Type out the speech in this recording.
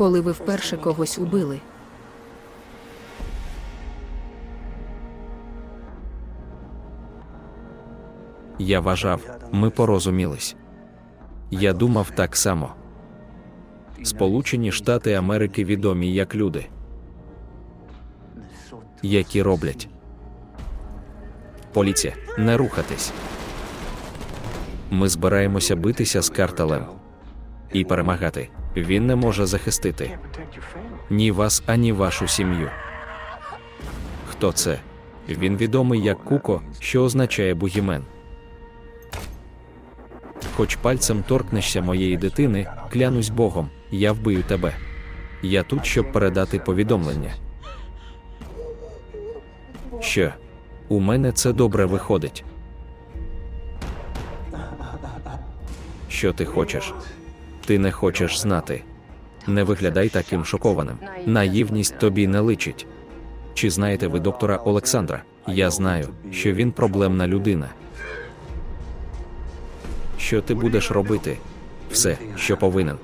коли ви вперше когось убили? Я вважав, ми порозумілись. Я думав так само. Сполучені Штати Америки відомі як люди, які роблять. Поліція, не рухатись. Ми збираємося битися з картелем і перемагати. Він не може захистити ні вас, ані вашу сім'ю. Хто це? Він відомий як Куко, що означає бугімен. Хоч пальцем торкнешся моєї дитини, клянусь Богом, я вбию тебе. Я тут, щоб передати повідомлення. Що? У мене це добре виходить. Що ти хочеш? Ти не хочеш знати. Не виглядай таким шокованим. Наївність тобі не личить. Чи знаєте ви доктора Олександра? Я знаю, що він проблемна людина. Що ти будеш робити? Все, що повинен.